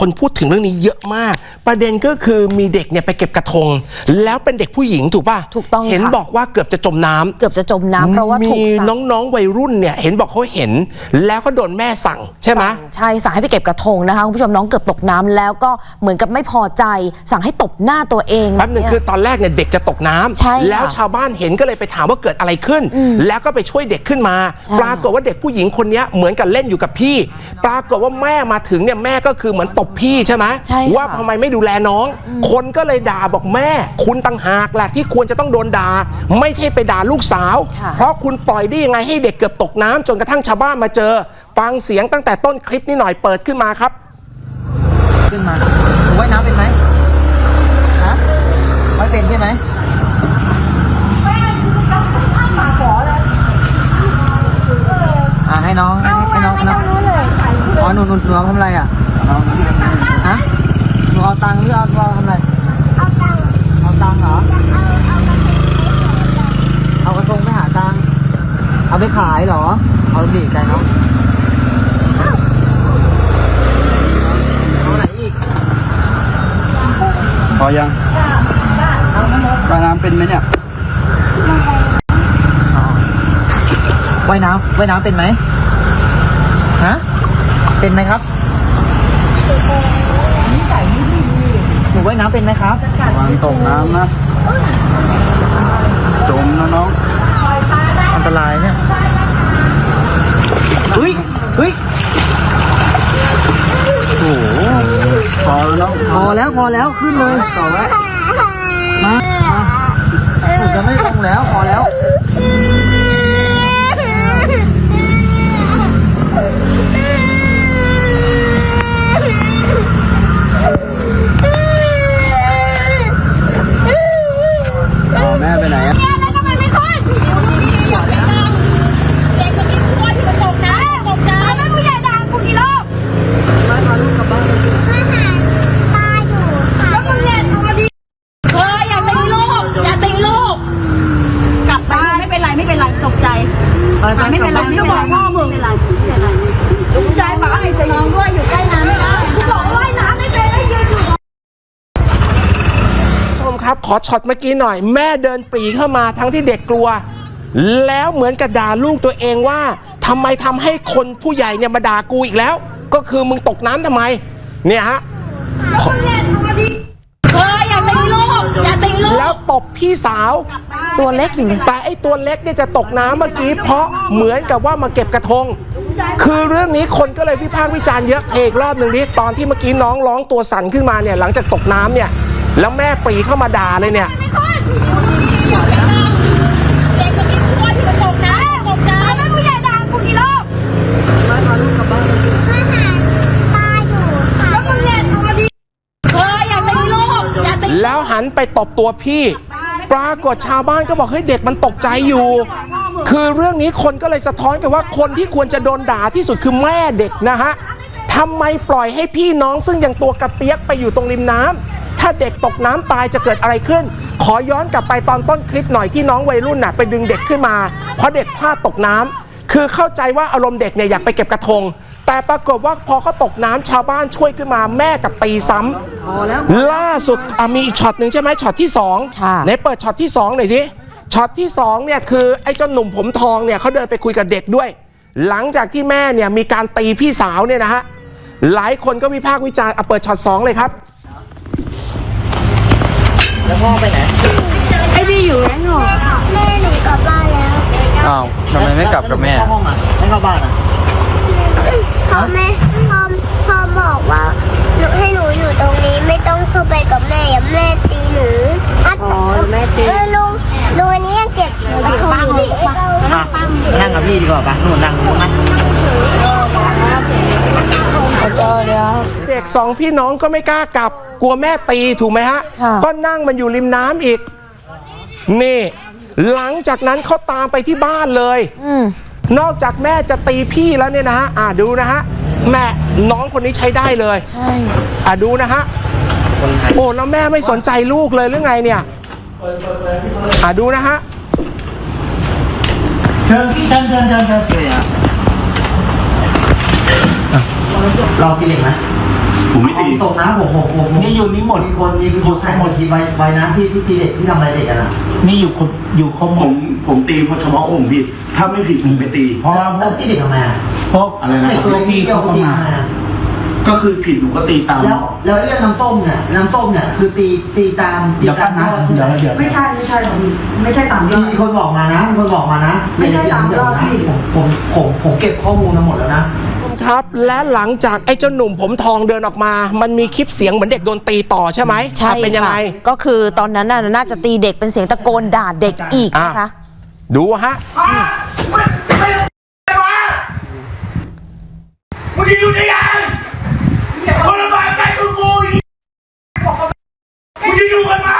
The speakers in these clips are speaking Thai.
คนพูดถึงเรื่องนี้เยอะมาก ประเด็นก็คือมีเด็กเนี่ยไปเก็บกระทง แล้วเป็นเด็กผู้หญิงถูกป่ะถูกต้องเห็นค่ะ บอกว่าเกือบจะจมน้ำ เกือบจะจมน้ำเพราะว่าถูกมีสั่ง น้องๆวัยรุ่นเนี่ยเห็นบอกเขาเห็น แล้วก็โดนแม่สั่งใช่ไหม ใช่สั่งให้ไปเก็บกระทงนะคะคุณผู้ชมน้องเกือบตกน้ำแล้วก็เหมือนกับไม่พอใจ สั่งให้ตบหน้าตัวเองแป๊บหนึ่งคือตอนแรกเนี่ยเด็กจะตกน้ำใช่ค่ะแล้วชาวบ้านเห็นก็เลยไปถามว่าเกิดอะไรขึ้น แล้วก็ไปช่วยเด็กขึ้นมา ใช่ปรากฏว่าเด็กผู้หญิงคนเนี้ยเหมือนกับเล่นอยู่กับพี่ ปรากฏว่าแม่มาถึงเนี่ยแม่ก็คือเหมือนตบพี่ใช่ไหมใช่ค่ะ ว่าทำไมไม่ดูแลน้อง คนก็เลยด่าบอกแม่ คุณต่างหากแหละที่ควรจะต้องโดนด่าไม่ใช่ไปด่าลูกสาว ค่ะ เพราะคุณปล่อยได้ยังไงให้เด็กเกือบตกน้ำจนกระทั่งชาวบ้านมาเจอ ฟังเสียงตั้งแต่ต้นคลิปนี้หน่อยเปิดขึ้นมาครับ ขึ้นมาหนูว่ายน้ำเป็นไหมฮะไม่เป็นใช่ไหม อ่าให้น้องให้ให้น้องให้น้อง อ๋อหนูหนูหนูเอาทำอะไรอะ ฮะหนูเอาตังค์หรือเอาเอาทำอะไรเอาตังค์เหรอ เอากระทงไปหาตังค์เอาไปขายเหรอ เอาดีใจเนาะเอาไหนอีก พอยังว่ายน้ำเป็นไหมเนี่ยว่ายน้ำว่ายน้ำเป็นไหมฮะ เป็นไหมครับ หนูว่ายน้ำเป็นไหมครับระวังตกน้ำนะ จมนะน้อง อันตรายเนี่ย เฮ้ย เฮ้ย โอ้โหพอแล้วน้องพอแล้วพอแล้วขึ้นเลยต่อแล้วมามาหนูจะไม่ลงแล้วพอแล้ว ไปไปไม่เป็นไรไม่เป็นไรพ่อมึงไม่เป็นไรไม่เป็นไรตกใจบอกให้ใจน้องด้วยอยู่ใกล้น้ำไม่ได้บอกว่ายน้ำไม่เป็นให้ยืนอยู่ชมครับ ขอช็อตเมื่อกี้หน่อย แม่เดินปรีเข้ามาทั้งที่เด็กกลัว แล้วเหมือนกับด่าลูกตัวเองว่าทำไมทำให้คนผู้ใหญ่เนี่ยมาด่ากูอีกแล้ว ก็คือมึงตกน้ำทำไม เนี่ยฮะเธออย่าตีลูกอย่าตีลูกแล้วตบพี่สาว ตัวเล็กอยู่เลยแต่ไอ้ตัวเล็กเนี่ยจะตกน้ำเมื่อกี้ เพราะเหมือนกับว่ามาเก็บกระทง คือเรื่องนี้คนก็เลยวิพากษ์วิจารณ์เยอะเพลงรอบหนึ่งนี้ตอนที่เมื่อกี้น้องร้องตัวสั่นขึ้นมาเนี่ยหลังจากตกน้ำเนี่ย แล้วแม่ปรีเข้ามาด่าเลยเนี่ย เด็กคนนี้กลัวที่มันตกน้ำตกน้ำแล้วผู้ใหญ่ด่ากูกี่รอบมาพาลูกกลับบ้านแล้วมึงเนี่ยทำมาดีเธออย่าตีลูกอย่าตีแล้วหันไปตบตัวพี่ ปรากฏชาวบ้านก็บอกเฮ้ยเด็กมันตกใจอยู่ คือเรื่องนี้คนก็เลยสะท้อนกันว่าคนที่ควรจะโดนด่าที่สุดคือแม่เด็กนะฮะทำไมปล่อยให้พี่น้องซึ่งยังตัวกระเปียกไปอยู่ตรงริมน้ำถ้าเด็กตกน้ำตายจะเกิดอะไรขึ้น ขอย้อนกลับไปตอนต้นคลิปหน่อยที่น้องวัยรุ่นน่ะไปดึงเด็กขึ้นมา เพราะเด็กพลาดตกน้ำ คือเข้าใจว่าอารมณ์เด็กเนี่ยอยากไปเก็บกระทง แต่ปรากฏว่าพอเขาตกน้ำชาวบ้านช่วยขึ้นมาแม่กับตีซ้ำพอแล้วล่าสุดอะมีอีกช็อตหนึ่งใช่ไหมช็อตที่2ค่ะไหนเปิดช็อตที่2หน่อยสิช็อตที่2เนี่ยคือไอ้เจ้าหนุ่มผมทองเนี่ยเขาเดินไปคุยกับเด็กด้วย หลังจากที่แม่เนี่ยมีการตีพี่สาวเนี่ยนะฮะหลายคนก็วิพากษ์วิจารณ์อะเปิดช็อต2เลยครับแล้วพ่อไปไหนไอ้พี่อยู่แล้วหนูแม่หนูกลับบ้านแล้วอ้าวทำ ไมไม่กลับกับแม่ เข้าห้องอะไม่เข้าบ้านอะพ่อแม่พ่อพ่อบอกว่าหนูให้หนูอยู่ตรงนี้ไม่ต้องเข้าไปกับแม่อย่าแม่ตีหนูอ๋อแม่ตีเออลุงลุงอันนี้ยังเก็บอยู่ที่ห้องอยู่อะนั่งกับพี่ดีกว่าปะนู่นนั่งนู่นนะเด็กสองพี่น้องก็ไม่กล้ากลับ กลัวแม่ตีถูกไหมฮะค่ะก็นั่งมันอยู่ริมน้ำอีก นี่ หลังจากนั้นเขาตามไปที่บ้านเลยอืมนอกจากแม่จะตีพี่แล้วเนี่ยนะฮะอ่าดูนะฮะแม่น้องคนนี้ใช้ได้เลยใช่อะดูนะฮะโอ้แล้วแม่ไม่สนใจลูกเลยหรือไงเนี่ยอะดูนะฮะเชิญพี่เชิญเชิญเชิญเชิญเลยอะลองกินเหล็กไหม ผมไม่ตี ตกน้ำผมผมผมนี่อยู่นี่หมด มีคนมีคนถ่ายหมดทีใบใบนะที่ที่ตีเด็กที่ทำอะไรเด็กกันอะนี่อยู่คนอยู่ครบหผมมผมตีเพราะเฉพาะองค์ผิด ถ้าไม่ผิดผมไม่ตี เพราะว่าพแล้ววกตีเด็กทำไมอะพวก อะไรนะเด็กตัวเล็กที่เกี่ยวกับตีทำไมอะก็คือผิดผมก็ตีตามแล้วแล้วเรื่องน้ำส้มเนี่ยน้ำส้มเนี่ยคือตีตีตามตีเดี๋ยวตากันมนะยอดใช่เดี๋ยวไหมเดี๋ยวไม่ใช่ไม่ใช่ของพี่ไม่ใช่ตามยอด มีคนบอกมานะมีคนบอกมานะไม่ใช่ตามยอดนะพี่ ผมผมผมผมเก็บข้อมูลมาหมดแล้วนะ ครับ และหลังจากไอ้เจ้าหนุ่มผมทองเดินออกมา มันมีคลิปเสียงเหมือนเด็กโดนตีต่อใช่ไหมใช่อะเป็นยังไง ค่ะก็คือตอนนั้นน่ะน่าจะตีเด็กเป็นเสียงตะโกนด่าเด็กอีกนะคะ ดูฮะ มึงจะอยู่ได้ยังคนละบาทใจกูกูอีกมึงจะอยู่กันไหม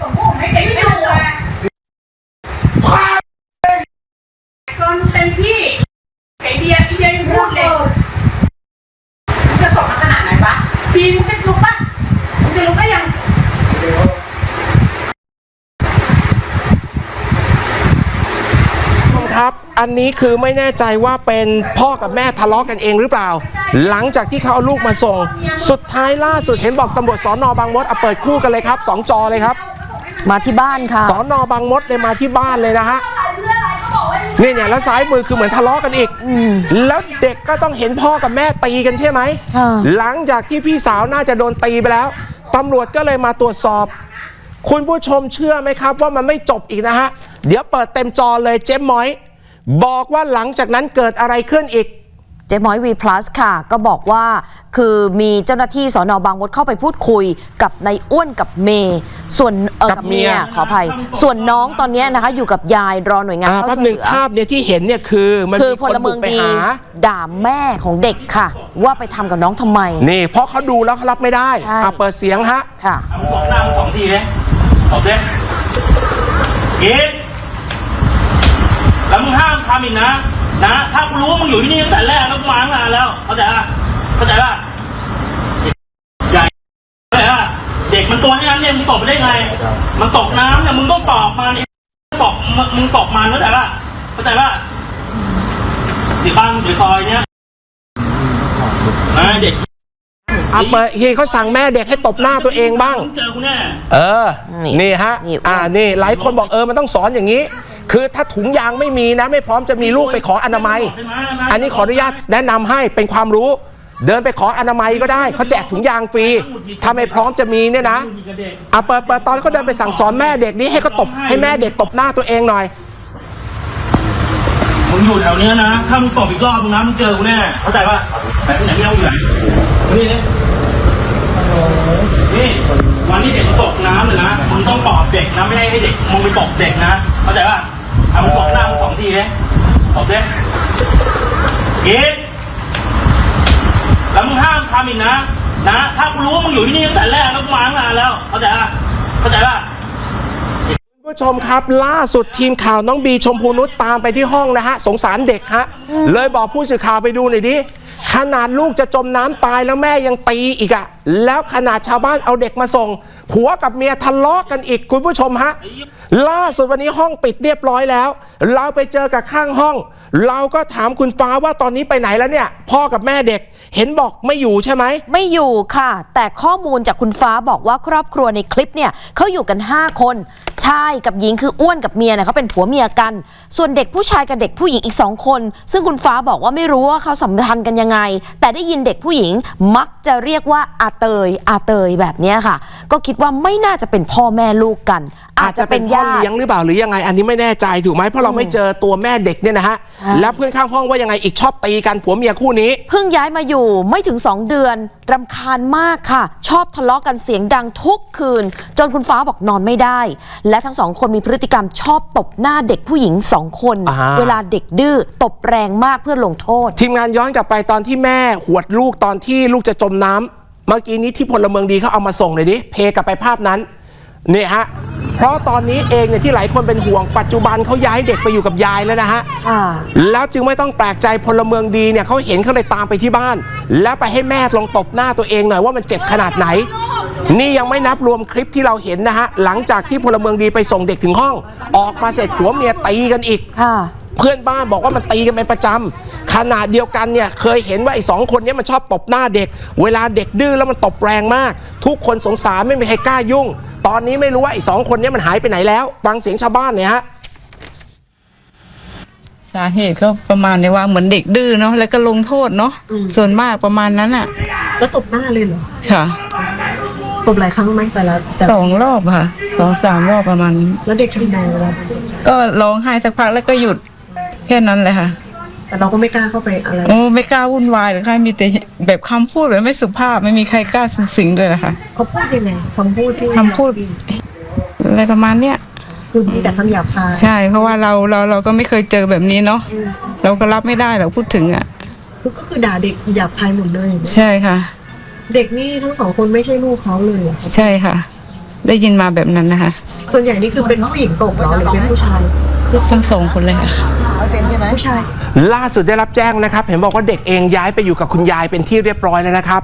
ผมไม่ได้อยู่อะข้า จนเต็มที่ไอเดียไอเดียยังพูดเลยมึงจะส่งมาขนาดไหนวะปีมึงจะลุกปะมึงจะลุกได้ยัง ครับ อันนี้คือไม่แน่ใจว่าเป็นพ่อกับแม่ทะเลาะกันเองหรือเปล่า หลังจากที่เขาเอาลูกมาส่ง สุดท้ายล่าสุดเห็นบอกตำรวจสอนอบางมดเอาเปิดคู่กันเลยครับสองจอเลยครับ มาที่บ้านค่ะสอนอบางมดเลยมาที่บ้านเลยนะฮะนี่เนี่ยแล้วซ้ายมือคือเหมือนทะเลาะกันอีกแล้วเด็กก็ต้องเห็นพ่อกับแม่ตีกันใช่ไหมค่ะหลังจากที่พี่สาวน่าจะโดนตีไปแล้วตำรวจก็เลยมาตรวจสอบ คุณผู้ชมเชื่อไหมครับ ว่ามันไม่จบอีกนะฮะ เดี๋ยวเปิดเต็มจอเลยเจ๊ม้อย บอกว่าหลังจากนั้นเกิดอะไรขึ้นอีก เจ๊ม้อยวีพลัสค่ะ ก็บอกว่าคือมีเจ้าหน้าที่สอนอบางมดเข้าไปพูดคุยกับนายอ้วนกับเมย์ส่วนเออกับกับเมีเมียย ขออภัย ส่วนน้องตอนเนี้ยนะคะ อยู่กับยายรอหน่วยงานอ่าเข้าแป๊บช่วยหนึ่งเหลือภาพเนี่ยที่เห็นเนี่ยคือมันคือมีพคนลเมืบุอกงไปดีหาด่าแม่ของเด็กค่ะ ว่าไปทำกับน้องทำไม นี่เพราะเขาดูแล้วเขารับไม่ได้ใช่ อะเปิดเสียงฮะ ค่ะมึงตบหน้ามึงสองทีเลยตบเลยอีกแล้วมึงห้าม ทำอีกนะ นะ ถ้ากูรู้ว่ามึงอยู่ที่นี่ตั้งแต่แรกแล้วกูมาตั้งนานแล้วเข้าใจป่ะเข้าใจป่ะใหญ่เข้าใจป่ะเด็กมันตัวแค่นั้นเนี่ยมึงตบไปได้ไง มันตกน้ำเนี่ยมึงต้องตอบมันไอ้บอกมึงมึงตบมันเข้าใจป่ะเข้าใจป่ะสิบ้างเดี๋ยวซอยเนี้ยนะเด็กอะเปิดทีเขาสั่งแม่เด็กให้ตบหน้าตัวเองบ้างมึเจอกูแน่เออ นี่นี่ฮะนี่อ้วนอ่า นี่ หลายคนบอกเออ มันต้องสอนอย่างนี้ คือถ้าถุงยางไม่มีนะไม่พร้อมจะมีลูกไปขออนามัย อันนี้ขออนุญาตแนะนำให้เป็นความรู้ เดินไปขออนามัยก็ได้เขาแจกถุงยางฟรีถ้าไม่พร้อมจะมีเนี่ยนะอะเปิดเปิดตอนเขาเดินไปสั่งสอนแม่เด็กนี้ให้เขาตบให้แม่เด็กตบหน้าตัวเองหน่อยมึงอยู่แถวเนี้ยนะ ถ้ามึงตบอีกรอบมึงนะมึงเจอกูแน่เข้าใจป่ะแต่ที่ไหนไม่เอาอยู่ไหนนี่นี่นี่วันที่เด็กมันตกน้ำเลยนะมึงต้องปลอบเด็กนะไม่ได้ให้เด็กมึงไปตบเด็กนะ เข้าใจป่ะเอามึงตบหน้ามึงสองทีเลยตบเลยอีกแล้วมึงห้ามทำอีกนะ นะ ถ้ากูรู้ว่ามึงอยู่ที่นี่ตั้งแต่แรกแล้วกูมาตั้งนานแล้ว เข้าใจป่ะเข้าใจป่ะผู้ชมครับล่าสุดทีมข่าวน้องบีชมพูนุชตามไปที่ห้องนะฮะ สงสารเด็กฮะ เลยบอกผู้สื่อข่าวไปดูหน่อยดิ ขนาดลูกจะจมน้ำตายแล้วแม่ยังตีอีกอะแล้วขนาดชาวบ้านเอาเด็กมาส่ง ผัวกับเมียทะเลาะกันอีกคุณผู้ชมฮะ ล่าสุดวันนี้ห้องปิดเรียบร้อยแล้ว เราไปเจอกับข้างห้อง เราก็ถามคุณฟ้าว่าตอนนี้ไปไหนแล้วเนี่ย พ่อกับแม่เด็กเห็นบอกไม่อยู่ใช่ไหม ไม่อยู่ค่ะ แต่ข้อมูลจากคุณฟ้าบอกว่าครอบครัวในคลิปเนี่ยเขาอยู่กัน 5 คน ชายกับหญิงคืออ้วนกับเมียเนี่ยเขาเป็นผัวเมียกัน ส่วนเด็กผู้ชายกับเด็กผู้หญิงอีก2คน ซึ่งคุณฟ้าบอกว่าไม่รู้ว่าเขาสัมพันธ์กันยังไง แต่ได้ยินเด็กผู้หญิงมักจะเรียกว่าอาเตยอาเตยแบบเนี้ยค่ะ ก็คิดว่าไม่น่าจะเป็นพ่อแม่ลูกกัน อาจจะเป็นพ่อญาติเลี้ยงหรือเปล่าหรือยังไง อันนี้ไม่แน่ใจถูกไหมเพราะเราไม่เจอตัวแม่เด็กเนี่ยนะฮะใช่แล้วเพื่อนข้างห้องว่ายังไงอีกชอบตีกันผัวเมียคู่นี้ เพิ่งย้ายมาอยู่ไม่ถึง 2 เดือนรำคาญมากค่ะ ชอบทะเลาะกันเสียงดังทุกคืน จนคุณฟ้าบอกนอนไม่ได้และทั้งสองคนมีพฤติกรรมชอบตบหน้าเด็กผู้หญิงสองคน อ่า เวลาเด็กดื้อตบแรงมากเพื่อลงโทษ ทีมงานย้อนกลับไปตอนที่แม่หวดลูกตอนที่ลูกจะจมน้ำเมื่อกี้นี้ที่พลเมืองดีเขาเอามาส่งเลยดิเพกลับไปภาพนั้นเนี่ยฮะ เพราะตอนนี้เองเนี่ยที่หลายคนเป็นห่วงปัจจุบันเขาย้ายเด็กไปอยู่กับยายแล้วนะฮะค่ะ แล้วจึงไม่ต้องแปลกใจพลเมืองดีเนี่ยเขาเห็นเขาเลยตามไปที่บ้าน แล้วไปให้แม่ลองตบหน้าตัวเองหน่อยว่ามันเจ็บขนาดไหน นี่ยังไม่นับรวมคลิปที่เราเห็นนะฮะหลังจากที่พลเมืองดีไปส่งเด็กถึงห้อง ออกมาเสร็จผัวเมียตีกันอีก ค่ะ เพื่อนบ้านบอกว่ามันตีกันเป็นประจำขขณะเดียวกันเนี่ยเคยเห็นว่าไอ้สองคนเนี้มันชอบตบหน้าเด็ก เวลาเด็กดื้อแล้วมันตบแรงมาก ทุกคนสงสารไม่มีใครกล้ายุ่ง ตอนนี้ไม่รู้ว่าไอ้สองคนเนี้มันหายไปไหนแล้วฟังเสียงชาวบ้านเนี่ยฮะสาเหตุก็ประมาณนี้ว่าเหมือนเด็กดื้อเนาะแล้วก็ลงโทษเนาะส่วนมากประมาณนั้นอะแล้วตบหน้าเลยเหรอค่ะตบหลายครั้งไหมแต่ละจะสองรอบค่ะสองสามรอบประมาณนี้แล้วเด็กทำไงเวลาก็ร้องไห้สักพักแล้วก็หยุด แค่นั้นเลยค่ะ แต่เราก็ไม่กล้าเข้าไปอะไร โอ้ไม่กล้าวุ่นวายหรือใครมีแต่แบบคำพูดแบบไม่สุภาพไม่มีใครกล้าสิงสิงด้วยนะคะเขาพูดยังไงคำพูดที่คำพูดอะไรประมาณเนี้ยคือมีแต่คำหยาบคายใช่ เพราะว่าเราเราเราก็ไม่เคยเจอแบบนี้เนาะเราก็รับไม่ได้เราพูดถึงอะ คือก็คือด่าเด็กหยาบคายหมดเลยใช่ค่ะ เด็กนี่ทั้งสองคนไม่ใช่ลูกเขาเลยเหรอใช่ค่ะ ได้ยินมาแบบนั้นนะคะ ส่วนใหญ่นี่คือเป็นผู้หญิงตบเหรอหรือเป็นผู้ชาย ทั้งสองคนเลยค่ะผู้ชายล่าสุดได้รับแจ้งนะครับ เห็นบอกว่าเด็กเองย้ายไปอยู่กับคุณยายเป็นที่เรียบร้อยแล้วนะครับ